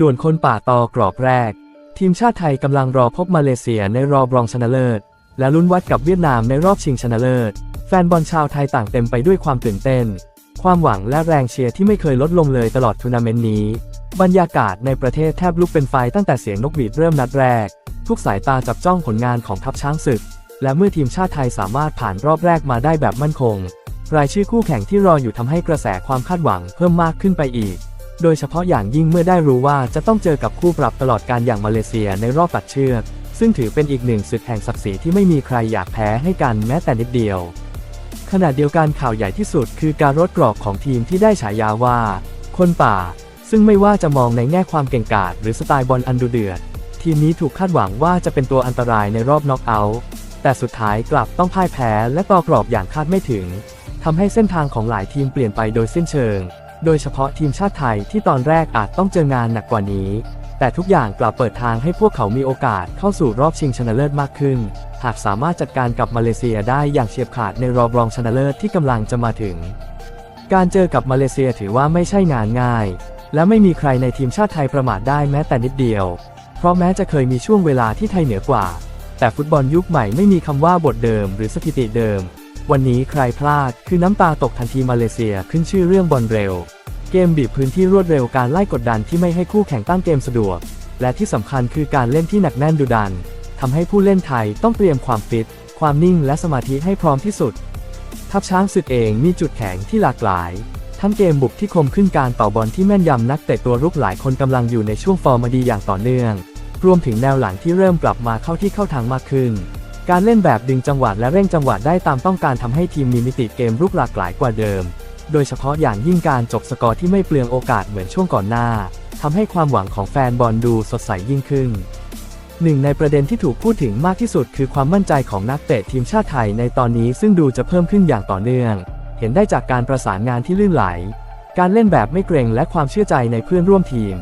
ด่วนคนป่าตอกรอบแรก ทีมชาติไทยกำลังรอพบมาเลเซียในรอบรองชนะเลิศ และลุ้นวัดกับเวียดนามในรอบชิงชนะเลิศ แฟนบอลชาวไทยต่างเต็มไปด้วยความตื่นเต้น ความหวังและแรงเชียร์ที่ไม่เคยลดลงเลยตลอดทัวร์นาเมนต์นี้ บรรยากาศในประเทศแทบลุกเป็นไฟตั้งแต่เสียงนกหวีดเริ่มนัดแรก ทุกสายตาจับจ้องผลงานของทัพช้างศึก และเมื่อทีมชาติไทยสามารถผ่านรอบแรกมาได้แบบมั่นคง รายชื่อคู่แข่งที่รออยู่ทำให้กระแสความคาดหวังเพิ่มมากขึ้นไปอีก โดยเฉพาะอย่างยิ่งเมื่อได้รู้ว่าจะต้องเจอกับคู่ปรับตลอดการอย่างมาเลเซียในรอบตัดเชือก ซึ่งถือเป็นอีกหนึ่งศึกแห่งศักดิ์ศรีที่ไม่มีใครอยากแพ้ให้กันแม้แต่นิดเดียว ขณะเดียวกันข่าวใหญ่ที่สุดคือการรดกรอบของทีมที่ได้ฉายาว่า คนป่า ซึ่งไม่ว่าจะมองในแง่ความเก่งกาจหรือสไตล์บอลอันดุเดือด ทีมนี้ถูกคาดหวังว่าจะเป็นตัวอันตรายในรอบน็อกเอาท์แต่สุดท้ายกลับต้องพ่ายแพ้และต่อกรอบอย่างคาดไม่ถึงทำให้เส้นทางของหลายทีมเปลี่ยนไปโดยสิ้นเชิง โดยเฉพาะทีมชาติไทยที่ตอนแรกอาจต้องเจองานหนักกว่านี้ แต่ทุกอย่างกลับเปิดทางให้พวกเขามีโอกาสเข้าสู่รอบชิงชนะเลิศมากขึ้น หากสามารถจัดการกับมาเลเซียได้อย่างเฉียบขาดในรอบรองชนะเลิศที่กำลังจะมาถึง การเจอกับมาเลเซียถือว่าไม่ใช่งานง่าย และไม่มีใครในทีมชาติไทยประมาทได้แม้แต่นิดเดียว เพราะแม้จะเคยมีช่วงเวลาที่ไทยเหนือกว่า แต่ฟุตบอลยุคใหม่ไม่มีคำว่าบทเดิมหรือสถิติเดิม วันนี้ใครพลาดคือน้ำตาตกทันทีมาเลเซียขึ้นชื่อเรื่องบอลเร็ว เกมบีบพื้นที่รวดเร็วการไล่กดดันที่ไม่ให้คู่แข่งตั้งเกมสะดวก และที่สำคัญคือการเล่นที่หนักแน่นดุดันทำให้ผู้เล่นไทยต้องเตรียมความฟิต ความนิ่งและสมาธิให้พร้อมที่สุด ทัพช้างศึกเองมีจุดแข็งที่หลากหลาย ทั้งเกมบุกที่คมขึ้นการเต่อบอลที่แม่นยำนักเตะตัวรุกหลายคนกำลังอยู่ในช่วงฟอร์มดีอย่างต่อเนื่อง รวมถึงแนวหลังที่เริ่มกลับมาเข้าที่เข้าทางมากขึ้น การเล่นแบบดึงจังหวะและเร่งจังหวะได้ตามต้องการทำให้ทีมมีมิติเกมรุกหลากหลายกว่าเดิม โดยเฉพาะอย่างยิ่งการจบสกอร์ที่ไม่เปลืองโอกาสเหมือนช่วงก่อนหน้าทำให้ความหวังของแฟนบอลดูสดใสยิ่งขึ้นหนึ่งในประเด็นที่ถูกพูดถึงมากที่สุดคือความมั่นใจของนักเตะทีมชาติไทยในตอนนี้ซึ่งดูจะเพิ่มขึ้นอย่างต่อเนื่อง เห็นได้จากการประสานงานที่ลื่นไหล การเล่นแบบไม่เกรงและความเชื่อใจในเพื่อนร่วมทีม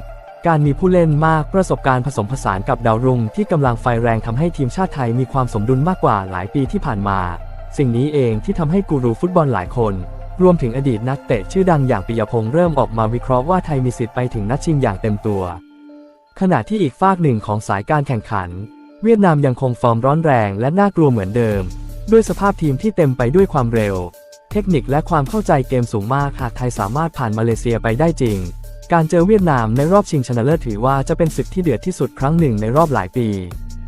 การมีผู้เล่นมากประสบการณ์ผสมผสานกับดาวรุ่งที่กำลังไฟแรงทำให้ทีมชาติไทยมีความสมดุลมากกว่าหลายปีที่ผ่านมา สิ่งนี้เองที่ทำให้กูรูฟุตบอลหลายคน รวมถึงอดีตนักเตะชื่อดังอย่างปิยพงษ์เริ่มออกมาวิเคราะห์ว่าไทยมีสิทธิ์ไปถึงนัดชิงอย่างเต็มตัว ขณะที่อีกฝากหนึ่งของสายการแข่งขัน เวียดนามยังคงฟอร์มร้อนแรงและน่ากลัวเหมือนเดิม ด้วยสภาพทีมที่เต็มไปด้วยความเร็ว เทคนิคและความเข้าใจเกมสูงมากหากไทยสามารถผ่านมาเลเซียไปได้จริง การเจอเวียดนามในรอบชิงชนะเลิศถือว่าจะเป็นศึกที่เดือดที่สุดครั้งหนึ่งในรอบหลายปี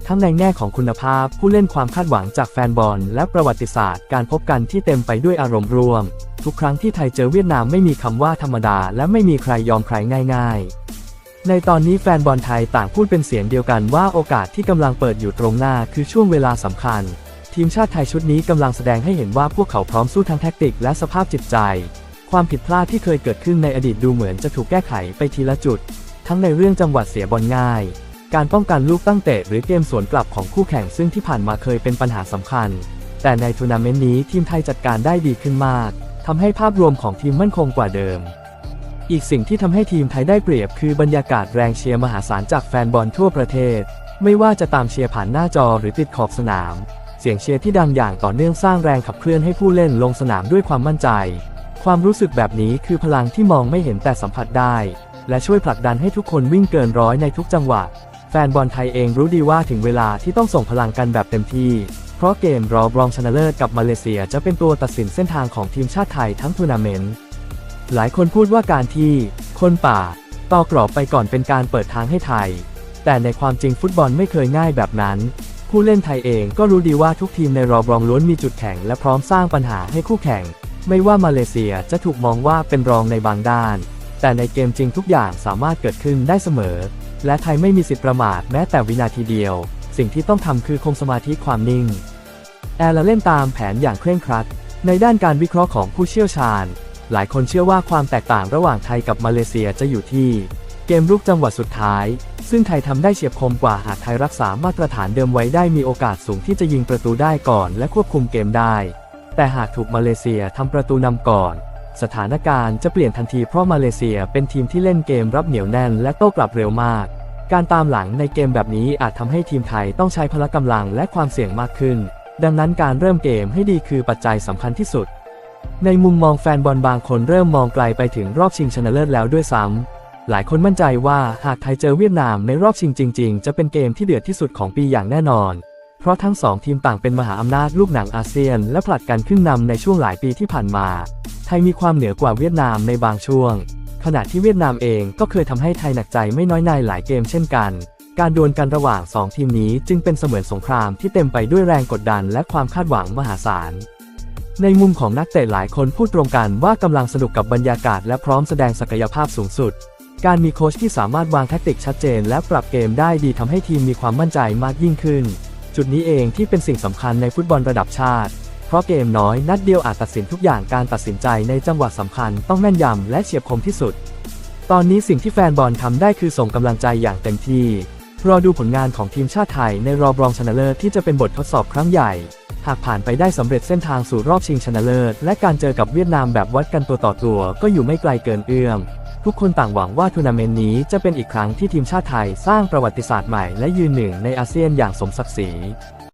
ทั้งในแง่ของคุณภาพผู้เล่นความคาดหวังจากแฟนบอล และประวัติศาสตร์การพบกันที่เต็มไปด้วยอารมณ์ร่วม ทุกครั้งที่ไทยเจอเวียดนามไม่มีคำว่าธรรมดา และไม่มีใครยอมใครง่าย ๆในตอนนี้แฟนบอลไทยต่างพูดเป็นเสียงเดียวกันว่าโอกาสที่กำลังเปิดอยู่ตรงหน้าคือช่วงเวลาสำคัญ ทีมชาติไทยชุดนี้กำลังแสดงให้เห็นว่าพวกเขาพร้อมสู้ทั้งแท็กติกและสภาพจิตใจ ความผิดพลาดที่เคยเกิดขึ้นในอดีตดูเหมือนจะถูกแก้ไขไปทีละจุด ทั้งในเรื่องจังหวัดเสียบอลง่าย การป้องกันลูกตั้งเตะหรือเกมสวนกลับของคู่แข่งซึ่งที่ผ่านมาเคยเป็นปัญหาสำคัญ แต่ในทัวร์นาเมนต์นี้ทีมไทยจัดการได้ดีขึ้นมากทำให้ภาพรวมของทีมมั่นคงกว่าเดิม อีกสิ่งที่ทำให้ทีมไทยได้เปรียบคือบรรยากาศแรงเชียร์มหาศาลจากแฟนบอลทั่วประเทศ ไม่ว่าจะตามเชียร์ผ่านหน้าจอหรือติดขอบสนาม เสียงเชียร์ที่ดังอย่างต่อเนื่องสร้างแรงขับเคลื่อนให้ผู้เล่นลงสนามด้วยความมั่นใจ ความรู้สึกแบบนี้คือพลังที่มองไม่เห็นแต่สัมผัสได้ และช่วยผลักดันให้ทุกคนวิ่งเกินร้อยในทุกจังหวะ แฟนบอลไทยเองรู้ดีว่าถึงเวลาที่ต้องส่งพลังกันแบบเต็มที่ เพราะเกมรอบรองชนะเลิศกับมาเลเซียจะเป็นตัวตัดสินเส้นทางของทีมชาติไทยทั้งทัวร์นาเมนต์ หลายคนพูดว่าการที่ คนป่าต่อกรอบไปก่อนเป็นการเปิดทางให้ไทย แต่ในความจริงฟุตบอลไม่เคยง่ายแบบนั้น ผู้เล่นไทยเองก็รู้ดีว่าทุกทีมในรอบรองล้วนมีจุดแข็งและพร้อมสร้างปัญหาให้คู่แข่ง ไม่ว่ามาเลเซียจะถูกมองว่าเป็นรองในบางด้าน แต่ในเกมจริงทุกอย่างสามารถเกิดขึ้นได้เสมอ และไทยไม่มีสิทธิ์ประมาทแม้แต่วินาทีเดียว สิ่งที่ต้องทำคือคงสมาธิความนิ่ง แอร์ละเล่นตามแผนอย่างเคร่งครัด ในด้านการวิเคราะห์ของผู้เชี่ยวชาญ หลายคนเชื่อว่าความแตกต่างระหว่างไทยกับมาเลเซียจะอยู่ที่ เกมรุกจังหวะสุดท้าย ซึ่งไทยทำได้เฉียบคมกว่าหากไทยรักษามาตรฐานเดิมไว้ได้มีโอกาสสูงที่จะยิงประตูได้ก่อน และควบคุมเกมได้ แต่หากถูกมาเลเซียทำประตูนำก่อน สถานการณ์จะเปลี่ยนทันทีเพราะมาเลเซียเป็นทีมที่เล่นเกมรับเหนียวแน่นและโต้กลับเร็วมาก การตามหลังในเกมแบบนี้อาจทำให้ทีมไทยต้องใช้พละกำลังและความเสี่ยงมากขึ้น ดังนั้นการเริ่มเกมให้ดีคือปัจจัยสำคัญที่สุด ในมุมมองแฟนบอลบางคนเริ่มมองไกลไปถึงรอบชิงชนะเลิศแล้วด้วยซ้ำหลายคนมั่นใจว่าหากไทยเจอเวียดนามในรอบชิงจริง ๆ จะเป็นเกมที่เดือดที่สุดของปีอย่างแน่นอน เพราะทั้งสองทีมต่างเป็นมหาอำนาจลูกหนังอาเซียน และผลัดกันขึ้นนำในช่วงหลายปีที่ผ่านมา ไทยมีความเหนือกว่าเวียดนามในบางช่วง ขณะที่เวียดนามเองก็เคยทำให้ไทยหนักใจไม่น้อยในหลายเกมเช่นกัน การดวลกันระหว่างสองทีมนี้จึงเป็นเสมือนสงครามที่เต็มไปด้วยแรงกดดันและความคาดหวังมหาศาลในมุมของนักเตะหลายคนพูดตรงกันว่ากำลังสนุกกับบรรยากาศและพร้อมแสดงศักยภาพสูงสุด การมีโค้ชที่สามารถวางแทคติกชัดเจน และปรับเกมได้ดีทำให้ทีมมีความมั่นใจมากยิ่งขึ้น จุดนี้เองที่เป็นสิ่งสำคัญในฟุตบอลระดับชาติ เพราะเกมน้อยนัดเดียวอาจตัดสินทุกอย่างการตัดสินใจในจังหวะสำคัญต้องแม่นยำและเฉียบคมที่สุด ตอนนี้สิ่งที่แฟนบอลทำได้คือส่งกำลังใจอย่างเต็มที่ รอดูผลงานของทีมชาติไทยในรอบรองชนะเลิศที่จะเป็นบททดสอบครั้งใหญ่ หากผ่านไปได้สำเร็จเส้นทางสู่รอบชิงชนะเลิศ และการเจอกับเวียดนามแบบวัดกันตัวต่อตัวก็อยู่ไม่ไกลเกินเอื้อม ทุกคนต่างหวังว่าทัวร์นาเมนต์นี้จะเป็นอีกครั้งที่ทีมชาติไทยสร้างประวัติศาสตร์ใหม่และยืนหนึ่งในอาเซียนอย่างสมศักดิ์ศรี